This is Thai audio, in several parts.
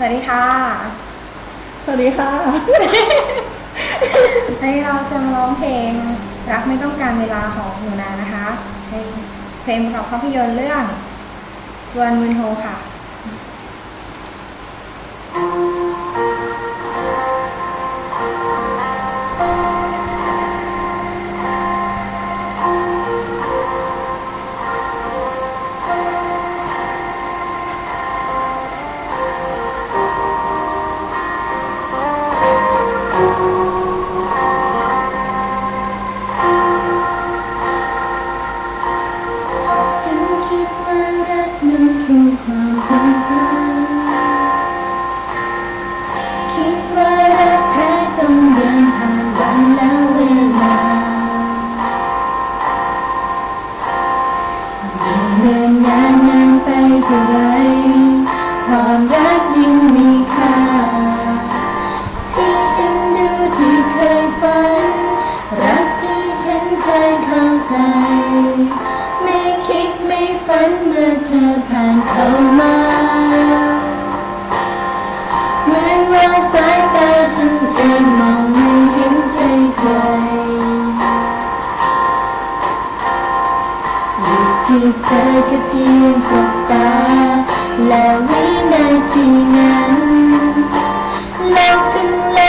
สวัสดีค่ะ สวัสดีค่ะ ในเราจะมาร้องเพลง รักไม่ต้องการเวลาของหนูนานะคะ เพลงเพลงประกอบภาพยนตร์เรื่องวันมืนโฮค่ะ คือความผูกพันคิดว่ารักแท้ต้องเดินผ่านวันและเวลายิ่งเดินนานนานไปเท่าไรความรักยิ่งมีค่า ที่ฉันดูที่เคยฝัน รักที่ฉันเคยเข้าใจ ฝันเมื่อเธอผ่านเข้ามาเหมือนว่าสายตาฉันเองมองไม่เห็นใครใครอยู่ที่เธอแค่เพียงสบตา และวินาทีนั้นโลกถึงโล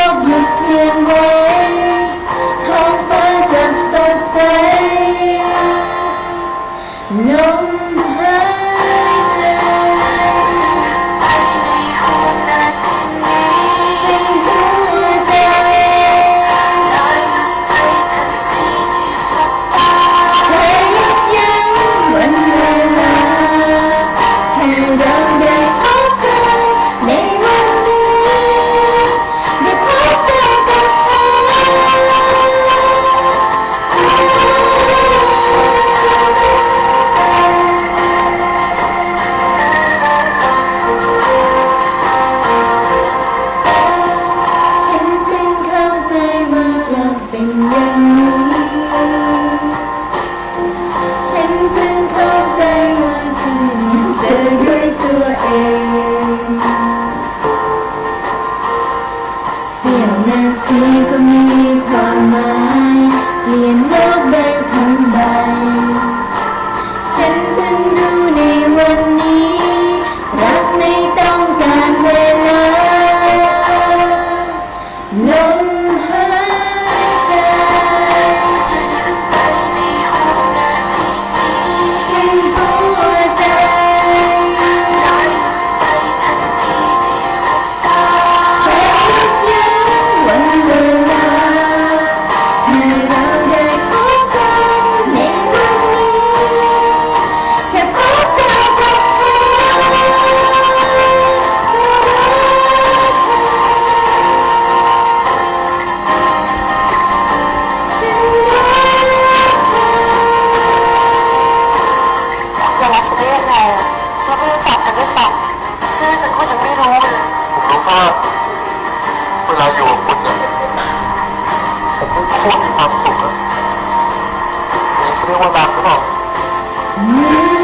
เองเสี้ยวนาทีก็มีความหมายเปลี่ยนโลกได้ทั้ง จอกับเธอก็รักเธออะรักฉันได้ยังไงอะเราไม่รู้จักกันด้วยซ้ำชื่อฉันก็ยังไม่รู้เลย ผมรู้แค่เวลาอยู่กับคุณเนี่ย ผมไม่โคตรมีคว